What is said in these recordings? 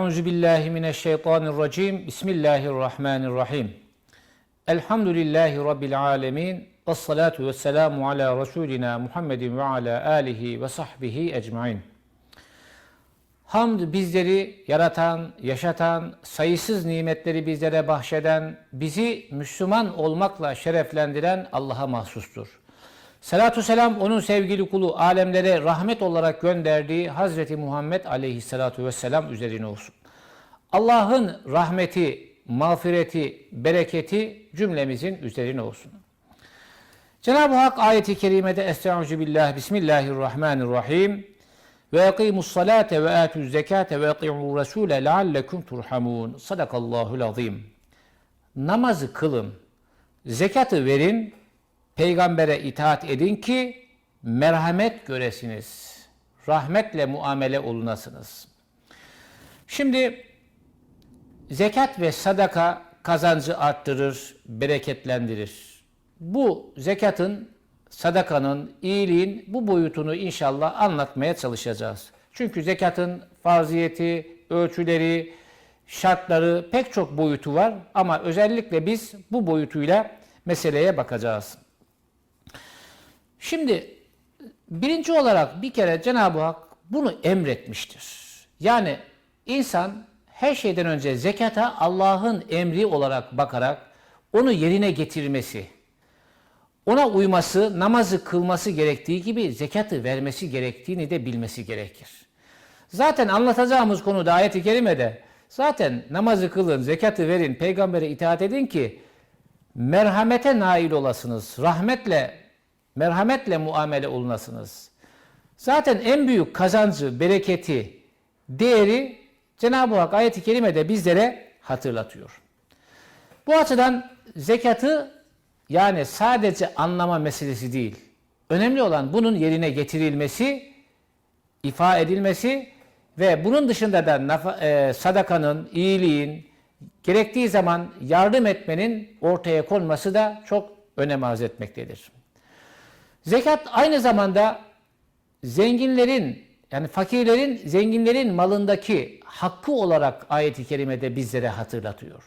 Euzu billahi mineşşeytanirracim. Bismillahirrahmanirrahim. Elhamdülillahi rabbil alamin. Ves salatu vesselamu ala rasulina Muhammedin ve ala alihi ve sahbihi ecmaîn. Hamd bizleri yaratan, yaşatan, sayısız nimetleri bizlere bahşeden, bizi Müslüman olmakla şereflendiren Allah'a mahsustur. Salatu selam onun sevgili kulu alemlere rahmet olarak gönderdiği Hazreti Muhammed aleyhissalatu vesselam üzerine olsun. Allah'ın rahmeti, mağfireti, bereketi cümlemizin üzerine olsun. Cenab-ı Hak ayeti kerimede Estaizu billah Bismillahirrahmanirrahim ve yakimus salate ve atuz zekate ve ati'u rasule leallekum turhamun. Sadakallahul azim. Namazı kılın, zekatı verin, peygambere itaat edin ki merhamet göresiniz. Rahmetle muamele olunasınız. Şimdi zekat ve sadaka kazancı arttırır, bereketlendirir. Bu zekatın, sadakanın, iyiliğin bu boyutunu inşallah anlatmaya çalışacağız. Çünkü zekatın farziyeti, ölçüleri, şartları pek çok boyutu var ama özellikle biz bu boyutuyla meseleye bakacağız. Şimdi birinci olarak bir kere Cenab-ı Hak bunu emretmiştir. Yani insan her şeyden önce zekata Allah'ın emri olarak bakarak onu yerine getirmesi, ona uyması, namazı kılması gerektiği gibi zekatı vermesi gerektiğini de bilmesi gerekir. Zaten anlatacağımız konu da ayet-i kerimede zaten namazı kılın, zekatı verin, peygambere itaat edin ki merhamete nail olasınız, rahmetle merhametle muamele olunasınız. Zaten en büyük kazancı, bereketi, değeri Cenab-ı Hak ayet-i kerimede bizlere hatırlatıyor. Bu açıdan zekatı yani sadece anlama meselesi değil. Önemli olan bunun yerine getirilmesi, ifa edilmesi ve bunun dışında da e, sadakanın, iyiliğin, gerektiği zaman yardım etmenin ortaya konması da çok önem arz etmektedir. Zekat aynı zamanda zenginlerin yani fakirlerin zenginlerin malındaki hakkı olarak ayet-i kerimede bizlere hatırlatıyor.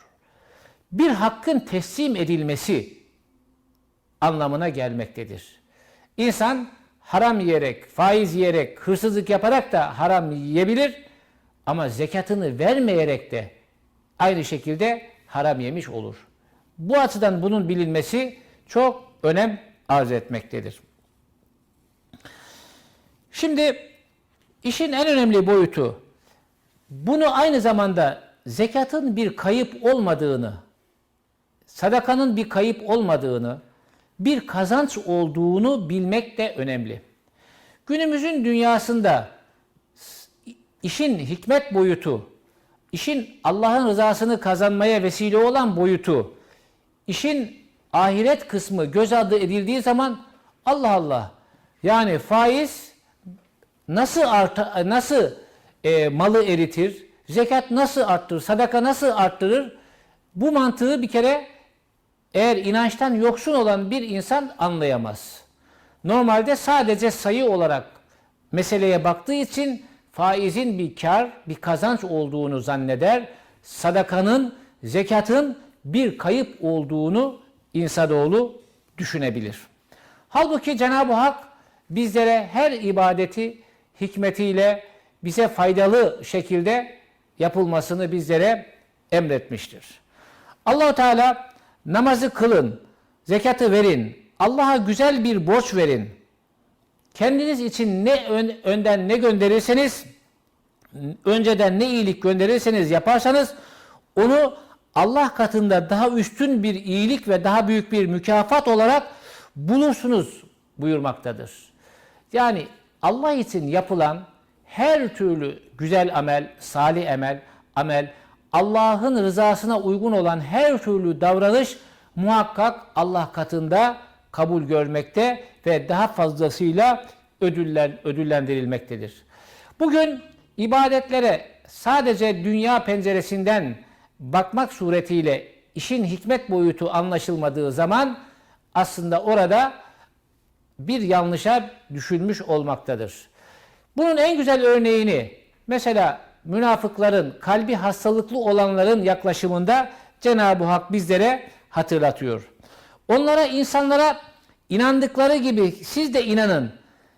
Bir hakkın teslim edilmesi anlamına gelmektedir. İnsan haram yiyerek, faiz yiyerek, hırsızlık yaparak da haram yiyebilir ama zekatını vermeyerek de aynı şekilde haram yemiş olur. Bu açıdan bunun bilinmesi çok önem arz etmektedir. Şimdi işin en önemli boyutu bunu aynı zamanda zekatın bir kayıp olmadığını, sadakanın bir kayıp olmadığını, bir kazanç olduğunu bilmek de önemli. Günümüzün dünyasında işin hikmet boyutu, işin Allah'ın rızasını kazanmaya vesile olan boyutu, işin ahiret kısmı göz ardı edildiği zaman Allah Allah yani faiz nasıl arta, nasıl e, malı eritir, zekat nasıl arttırır, sadaka nasıl arttırır? Bu mantığı bir kere eğer inançtan yoksun olan bir insan anlayamaz. Normalde sadece sayı olarak meseleye baktığı için faizin bir kar, bir kazanç olduğunu zanneder. Sadakanın, zekatın bir kayıp olduğunu insanoğlu düşünebilir. Halbuki Cenab-ı Hak bizlere her ibadeti hikmetiyle bize faydalı şekilde yapılmasını bizlere emretmiştir. Allahu Teala namazı kılın, zekatı verin, Allah'a güzel bir borç verin. Kendiniz için ne önden ne gönderirseniz, önceden ne iyilik gönderirseniz yaparsanız onu Allah katında daha üstün bir iyilik ve daha büyük bir mükafat olarak bulursunuz buyurmaktadır. Yani Allah için yapılan her türlü güzel amel, salih amel, amel, Allah'ın rızasına uygun olan her türlü davranış muhakkak Allah katında kabul görmekte ve daha fazlasıyla ödüller, ödüllendirilmektedir. Bugün ibadetlere sadece dünya penceresinden bakmak suretiyle işin hikmet boyutu anlaşılmadığı zaman aslında orada bir yanlışa düşülmüş olmaktadır. Bunun en güzel örneğini mesela münafıkların, kalbi hastalıklı olanların yaklaşımında Cenab-ı Hak bizlere hatırlatıyor. Onlara, insanlara inandıkları gibi siz de inanın,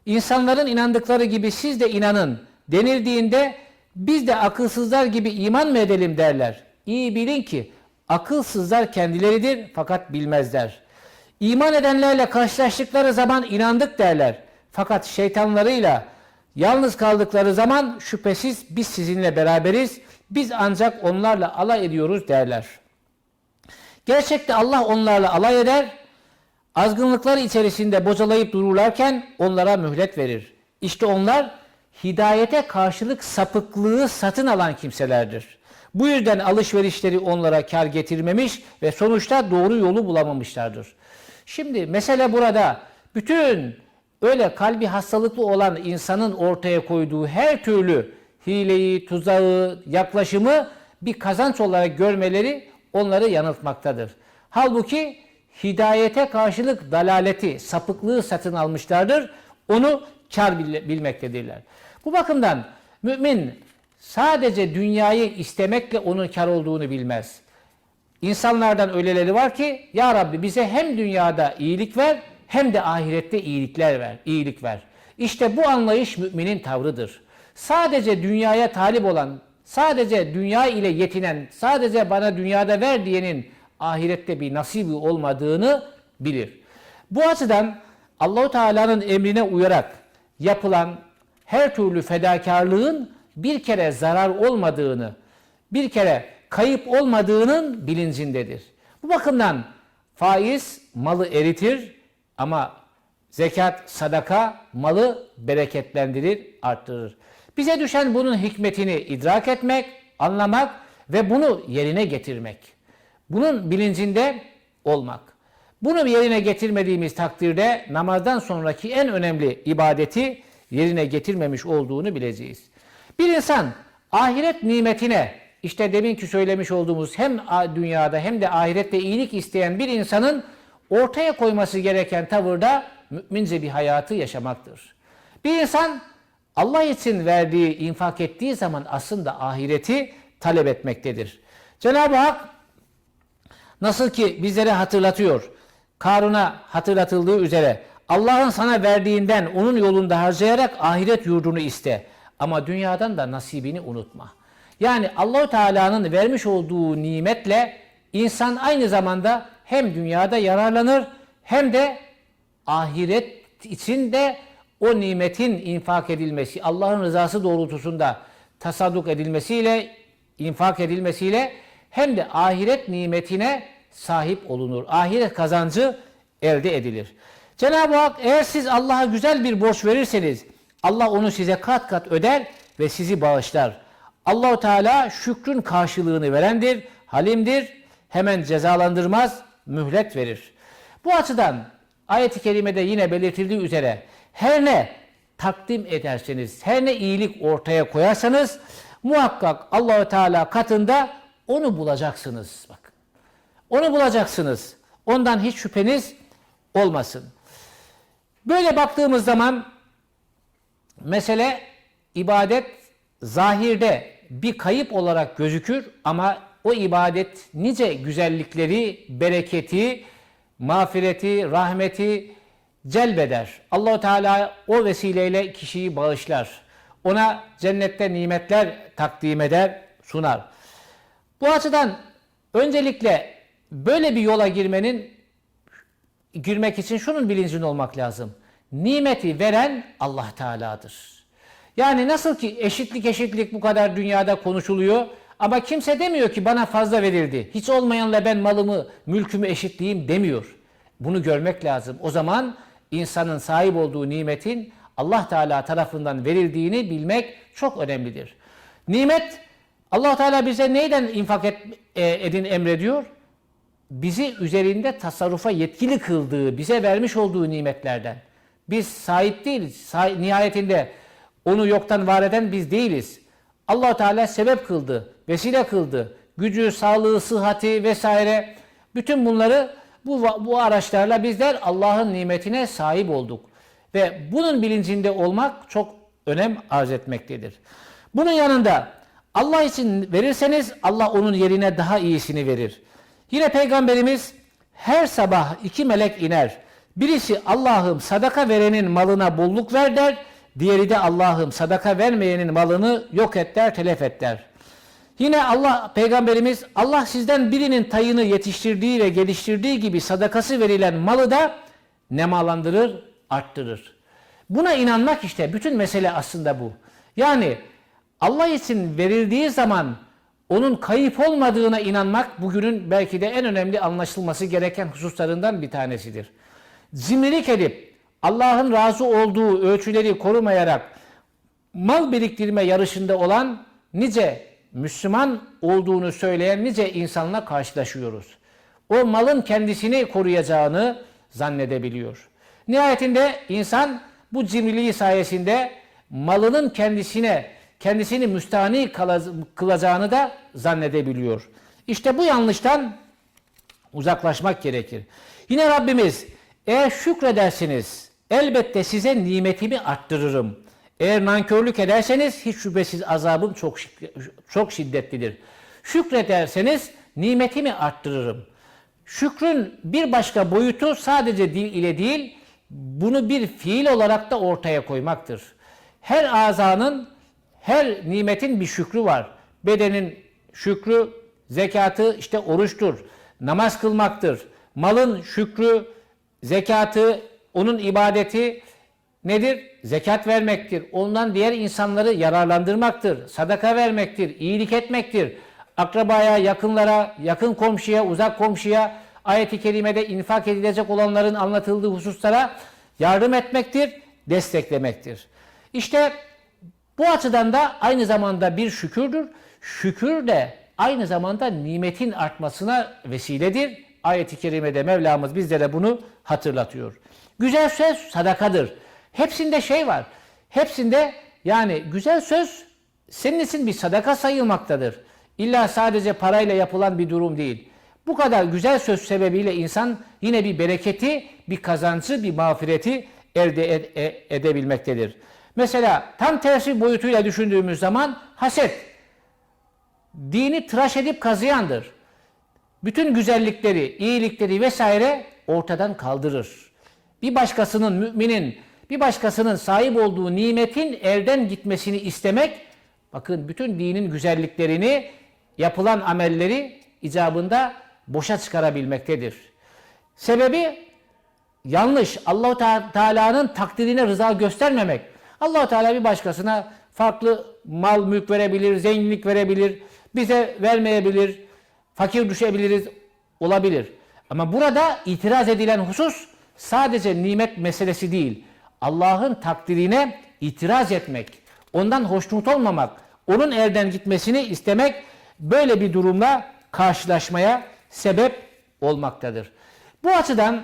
insanların inandıkları gibi siz de inanın denildiğinde biz de akılsızlar gibi iman mı edelim derler. İyi bilin ki akılsızlar kendileridir fakat bilmezler. İman edenlerle karşılaştıkları zaman inandık derler. Fakat şeytanlarıyla yalnız kaldıkları zaman şüphesiz biz sizinle beraberiz. Biz ancak onlarla alay ediyoruz derler. Gerçekte Allah onlarla alay eder. Azgınlıklar içerisinde bocalayıp dururlarken onlara mühlet verir. İşte onlar hidayete karşılık sapıklığı satın alan kimselerdir. Bu yüzden alışverişleri onlara kar getirmemiş ve sonuçta doğru yolu bulamamışlardır. Şimdi mesele burada bütün öyle kalbi hastalıklı olan insanın ortaya koyduğu her türlü hileyi, tuzağı, yaklaşımı bir kazanç olarak görmeleri onları yanıltmaktadır. Halbuki hidayete karşılık dalaleti, sapıklığı satın almışlardır. Onu kar bilmektedirler. Bu bakımdan mümin sadece dünyayı istemekle onun kar olduğunu bilmez. İnsanlardan öyleleri var ki ya Rabbi bize hem dünyada iyilik ver hem de ahirette iyilikler ver, iyilik ver. İşte bu anlayış müminin tavrıdır. Sadece dünyaya talip olan, sadece dünya ile yetinen, sadece bana dünyada ver diyenin ahirette bir nasibi olmadığını bilir. Bu açıdan Allahu Teala'nın emrine uyarak yapılan her türlü fedakarlığın bir kere zarar olmadığını, bir kere kayıp olmadığının bilincindedir. Bu bakımdan faiz malı eritir ama zekat, sadaka malı bereketlendirir, arttırır. Bize düşen bunun hikmetini idrak etmek, anlamak ve bunu yerine getirmek. Bunun bilincinde olmak. Bunu yerine getirmediğimiz takdirde namazdan sonraki en önemli ibadeti yerine getirmemiş olduğunu bileceğiz. Bir insan ahiret nimetine işte deminki söylemiş olduğumuz hem dünyada hem de ahirette iyilik isteyen bir insanın ortaya koyması gereken tavırda mümince bir hayatı yaşamaktır. Bir insan Allah için verdiği, infak ettiği zaman aslında ahireti talep etmektedir. Cenab-ı Hak nasıl ki bizlere hatırlatıyor, Karun'a hatırlatıldığı üzere Allah'ın sana verdiğinden onun yolunda harcayarak ahiret yurdunu iste. Ama dünyadan da nasibini unutma. Yani Allahu Teala'nın vermiş olduğu nimetle insan aynı zamanda hem dünyada yararlanır hem de ahiret için de o nimetin infak edilmesi, Allah'ın rızası doğrultusunda tasadduk edilmesiyle, infak edilmesiyle hem de ahiret nimetine sahip olunur. Ahiret kazancı elde edilir. Cenab-ı Hak eğer siz Allah'a güzel bir borç verirseniz Allah onu size kat kat öder ve sizi bağışlar. Allahu Teala şükrün karşılığını verendir, halimdir, hemen cezalandırmaz, mühlet verir. Bu açıdan ayet-i kerimede yine belirtildiği üzere her ne takdim ederseniz, her ne iyilik ortaya koyarsanız muhakkak Allahu Teala katında onu bulacaksınız. Bakın. Onu bulacaksınız. Ondan hiç şüpheniz olmasın. Böyle baktığımız zaman mesele ibadet zahirde bir kayıp olarak gözükür ama o ibadet nice güzellikleri, bereketi, mağfireti, rahmeti celbeder. Allahu Teala o vesileyle kişiyi bağışlar. Ona cennette nimetler takdim eder, sunar. Bu açıdan öncelikle böyle bir yola girmenin girmek için şunun bilincinde olmak lazım. Nimeti veren Allah Teala'dır. Yani nasıl ki eşitlik eşitlik bu kadar dünyada konuşuluyor ama kimse demiyor ki bana fazla verildi. Hiç olmayanla ben malımı, mülkümü eşitleyeyim demiyor. Bunu görmek lazım. O zaman insanın sahip olduğu nimetin Allah Teala tarafından verildiğini bilmek çok önemlidir. Nimet Allah Teala bize neyden infak et, e, edin emrediyor? Bizi üzerinde tasarrufa yetkili kıldığı, bize vermiş olduğu nimetlerden. Biz sahip değiliz. Nihayetinde onu yoktan var eden biz değiliz. allah Teala sebep kıldı, vesile kıldı. Gücü, sağlığı, sıhhati vesaire bütün bunları bu, bu araçlarla bizler Allah'ın nimetine sahip olduk. Ve bunun bilincinde olmak çok önem arz etmektedir. Bunun yanında Allah için verirseniz Allah onun yerine daha iyisini verir. Yine Peygamberimiz her sabah iki melek iner. Birisi Allah'ım sadaka verenin malına bolluk ver der. Diğeri de Allah'ım sadaka vermeyenin malını yok et der, telef et der. Yine Allah Peygamberimiz Allah sizden birinin tayını yetiştirdiği ve geliştirdiği gibi sadakası verilen malı da nemalandırır, arttırır. Buna inanmak işte bütün mesele aslında bu. Yani Allah için verildiği zaman onun kayıp olmadığına inanmak bugünün belki de en önemli anlaşılması gereken hususlarından bir tanesidir. Zimrilik edip Allah'ın razı olduğu ölçüleri korumayarak mal biriktirme yarışında olan nice Müslüman olduğunu söyleyen nice insanla karşılaşıyoruz. O malın kendisini koruyacağını zannedebiliyor. Nihayetinde insan bu cimriliği sayesinde malının kendisine kendisini müstahni kılacağını da zannedebiliyor. İşte bu yanlıştan uzaklaşmak gerekir. Yine Rabbimiz eğer şükredersiniz elbette size nimetimi arttırırım. Eğer nankörlük ederseniz hiç şüphesiz azabım çok çok şiddetlidir. Şükrederseniz nimetimi arttırırım. Şükrün bir başka boyutu sadece dil ile değil, bunu bir fiil olarak da ortaya koymaktır. Her azanın, her nimetin bir şükrü var. Bedenin şükrü, zekatı işte oruçtur, namaz kılmaktır. Malın şükrü, zekatı, onun ibadeti nedir? Zekat vermektir. Ondan diğer insanları yararlandırmaktır. Sadaka vermektir, iyilik etmektir. Akrabaya, yakınlara, yakın komşuya, uzak komşuya, ayet-i kerimede infak edilecek olanların anlatıldığı hususlara yardım etmektir, desteklemektir. İşte bu açıdan da aynı zamanda bir şükürdür. Şükür de aynı zamanda nimetin artmasına vesiledir. Ayet-i kerimede Mevlamız bizlere bunu hatırlatıyor. Güzel söz sadakadır. Hepsinde şey var. Hepsinde yani güzel söz senin için bir sadaka sayılmaktadır. İlla sadece parayla yapılan bir durum değil. Bu kadar güzel söz sebebiyle insan yine bir bereketi, bir kazancı, bir mağfireti elde e- edebilmektedir. Mesela tam tersi boyutuyla düşündüğümüz zaman haset. Dini tıraş edip kazıyandır. Bütün güzellikleri, iyilikleri vesaire ortadan kaldırır. Bir başkasının, müminin, bir başkasının sahip olduğu nimetin elden gitmesini istemek, bakın bütün dinin güzelliklerini, yapılan amelleri icabında boşa çıkarabilmektedir. Sebebi yanlış. Allahu Teala'nın takdirine rıza göstermemek. Allahu Teala bir başkasına farklı mal mülk verebilir, zenginlik verebilir, bize vermeyebilir, fakir düşebiliriz, olabilir. Ama burada itiraz edilen husus sadece nimet meselesi değil. Allah'ın takdirine itiraz etmek, ondan hoşnut olmamak, onun elden gitmesini istemek böyle bir durumla karşılaşmaya sebep olmaktadır. Bu açıdan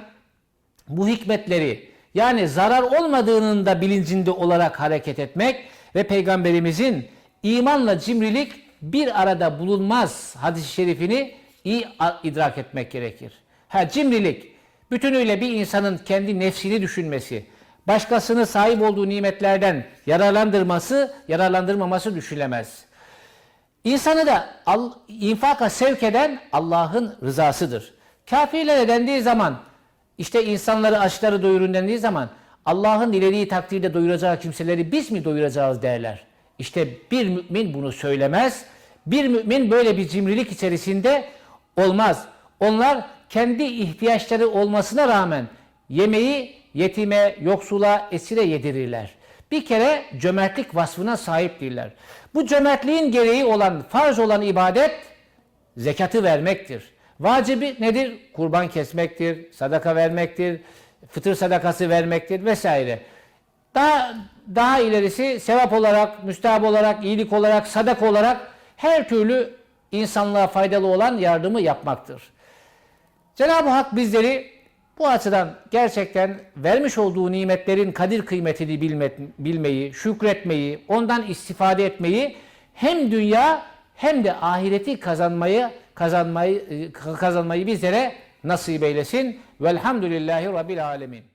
bu hikmetleri yani zarar olmadığının da bilincinde olarak hareket etmek ve peygamberimizin imanla cimrilik bir arada bulunmaz hadis-i şerifini iyi idrak etmek gerekir. Ha cimrilik bütünüyle bir insanın kendi nefsini düşünmesi, başkasını sahip olduğu nimetlerden yararlandırması, yararlandırmaması düşünülemez. İnsanı da infaka sevk eden Allah'ın rızasıdır. Kafirlere dendiği zaman, işte insanları açları doyurun dendiği zaman Allah'ın dilediği takdirde doyuracağı kimseleri biz mi doyuracağız derler. İşte bir mümin bunu söylemez. Bir mümin böyle bir cimrilik içerisinde olmaz. Onlar kendi ihtiyaçları olmasına rağmen yemeği yetime, yoksula, esire yedirirler. Bir kere cömertlik vasfına sahip değiller. Bu cömertliğin gereği olan, farz olan ibadet zekatı vermektir. Vacibi nedir? Kurban kesmektir, sadaka vermektir, fıtır sadakası vermektir vesaire. Daha daha ilerisi sevap olarak, müstahap olarak, iyilik olarak, sadaka olarak her türlü insanlığa faydalı olan yardımı yapmaktır. Cenab-ı Hak bizleri bu açıdan gerçekten vermiş olduğu nimetlerin kadir kıymetini bilme, bilmeyi, şükretmeyi, ondan istifade etmeyi hem dünya hem de ahireti kazanmayı kazanmayı kazanmayı bizlere nasip eylesin. Velhamdülillahi Rabbil Alemin.